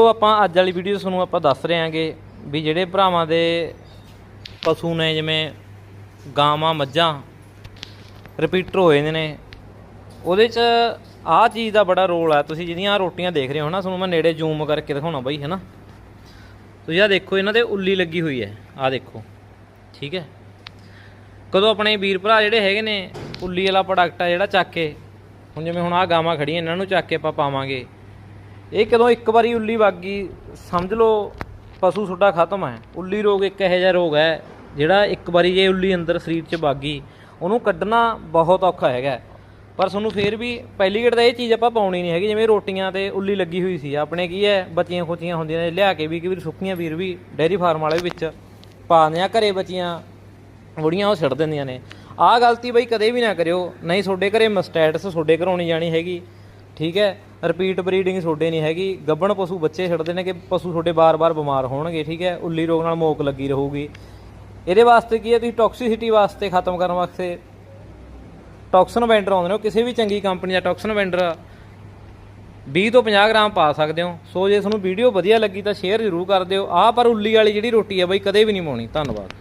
ਸੋ ਆਪਾਂ ਅੱਜ ਵਾਲੀ ਵੀਡੀਓ ਤੁਹਾਨੂੰ ਆਪਾਂ ਦੱਸ ਰਹੇ ਹਾਂਗੇ ਵੀ ਜਿਹੜੇ ਭਰਾਵਾਂ ਦੇ ਪਸ਼ੂ ਨੇ, ਜਿਵੇਂ ਗਾਵਾਂ, ਮੱਝਾਂ ਰਿਪੀਟਰ ਹੋਏ ਨੇ ਉਹਦੇ 'ਚ ਆਹ ਚੀਜ਼ ਦਾ ਬੜਾ ਰੋਲ ਹੈ ਤੁਸੀਂ ਜਿਹੜੀਆਂ ਰੋਟੀਆਂ ਦੇਖ ਰਹੇ ਹੋ ਨਾ, ਤੁਹਾਨੂੰ ਮੈਂ ਨੇੜੇ ਜ਼ੂਮ ਕਰਕੇ ਦਿਖਾਉਣਾ ਬਾਈ, ਹੈਨਾ? ਤੁਸੀਂ ਆਹ ਦੇਖੋ, ਇਹਨਾਂ ਤੇ ਉੱਲੀ ਲੱਗੀ ਹੋਈ ਹੈ। ਆਹ ਦੇਖੋ, ਠੀਕ ਹੈ? ਕਦੋਂ ਆਪਣੇ ਵੀਰ ਭਰਾ ਜਿਹੜੇ ਹੈਗੇ ਨੇ, ਉੱਲੀ ਵਾਲਾ ਪ੍ਰੋਡਕਟ ਆ ਜਿਹੜਾ ਚੱਕ ਕੇ, ਹੁਣ ਜਿਵੇਂ ਹੁਣ ਆਹ ਗਾਵਾਂ ਖੜੀਆਂ ਇਹਨਾਂ ਨੂੰ ਚੱਕ ਕੇ ਆਪਾਂ ਪਾਵਾਂਗੇ। ਇਹ ਕਦੋਂ ਇੱਕ ਵਾਰੀ ਉੱਲੀ ਵਗ ਗਈ, ਸਮਝ ਲਓ ਪਸ਼ੂ ਤੁਹਾਡਾ ਖਤਮ ਹੈ। ਉੱਲੀ ਰੋਗ ਇੱਕ ਇਹੋ ਜਿਹਾ ਰੋਗ ਹੈ, ਜਿਹੜਾ ਇੱਕ ਵਾਰੀ ਜੇ ਉੱਲੀ ਅੰਦਰ ਸਰੀਰ 'ਚ ਵਗ ਗਈ, ਉਹਨੂੰ ਕੱਢਣਾ ਬਹੁਤ ਔਖਾ ਹੈਗਾ। ਪਰ ਤੁਹਾਨੂੰ ਫੇਰ ਵੀ ਪਹਿਲੀ ਗੇੜ ਤਾਂ ਇਹ ਚੀਜ਼ ਆਪਾਂ ਪਾਉਣੀ ਨਹੀਂ ਹੈਗੀ, ਜਿਵੇਂ ਰੋਟੀਆਂ ਤੇ ਉੱਲੀ ਲੱਗੀ ਹੋਈ ਸੀ। ਆਪਣੇ ਕੀ ਹੈ, ਬੱਚੀਆਂ ਖੋਚੀਆਂ ਹੁੰਦੀਆਂ ਨੇ, ਲਿਆ ਕੇ ਵੀ ਕਿ ਵੀਰ ਸੁੱਕੀਆਂ ਵੀਰ ਵੀ ਡੈਰੀ ਫਾਰਮ ਵਾਲੇ ਵਿੱਚ ਪਾ ਦਿੰਦੇ ਦਿਆਂ ਘਰੇ ਬੱਚੀਆਂ ਬੁੜੀਆਂ ਉਹ ਛੱਡ ਦਿੰਦੀਆਂ ਨੇ। ਆਹ ਗਲਤੀ ਬਈ ਕਦੇ ਵੀ ਨਾ ਕਰਿਓ, ਨਹੀਂ ਤੁਹਾਡੇ ਘਰੇ ਮਸਟੈਟਸ ਤੁਹਾਡੇ ਘਰੋਂ ਨਹੀਂ ਜਾਣੀ ਹੈਗੀ, ਠੀਕ ਹੈ? ਰਿਪੀਟ ਬਰੀਡਿੰਗ ਤੁਹਾਡੇ ਨਹੀਂ ਹੈਗੀ। ਗੱਬਣ ਪਸ਼ੂ ਬੱਚੇ ਛੱਡਦੇ ਨੇ ਕਿ ਪਸ਼ੂ ਤੁਹਾਡੇ ਬਾਰ-ਬਾਰ ਬਿਮਾਰ ਹੋਣਗੇ, ਠੀਕ ਹੈ? ਉੱਲੀ ਰੋਗ ਨਾਲ ਮੋਕ ਲੱਗੀ ਰਹੂਗੀ। ਇਹਦੇ ਵਾਸਤੇ ਕੀ ਹੈ? ਤੁਸੀਂ ਟੌਕਸਿਸਿਟੀ ਵਾਸਤੇ ਖਤਮ ਕਰਨ ਵਾਸਤੇ ਟੌਕਸਨ ਵੈਂਡਰ ਆਉਂਦੇ ਨੇ। ਕਿਸੇ ਵੀ ਚੰਗੀ ਕੰਪਨੀ ਦਾ ਟੌਕਸਨ ਵੈਂਡਰ 20 ਤੋਂ 50 ਗ੍ਰਾਮ ਪਾ ਸਕਦੇ ਹੋ। ਸੋ ਜੇ ਤੁਹਾਨੂੰ ਵੀਡੀਓ ਵਧੀਆ ਲੱਗੀ ਤਾਂ ਸ਼ੇਅਰ ਜ਼ਰੂਰ ਕਰ ਦਿਓ। ਆਹ ਪਰ ਉੱਲੀ ਵਾਲੀ ਜਿਹੜੀ ਰੋਟੀ ਹੈ ਬਈ, ਕਦੇ ਵੀ ਨਹੀਂ ਪਾਉਣੀ। ਧੰਨਵਾਦ।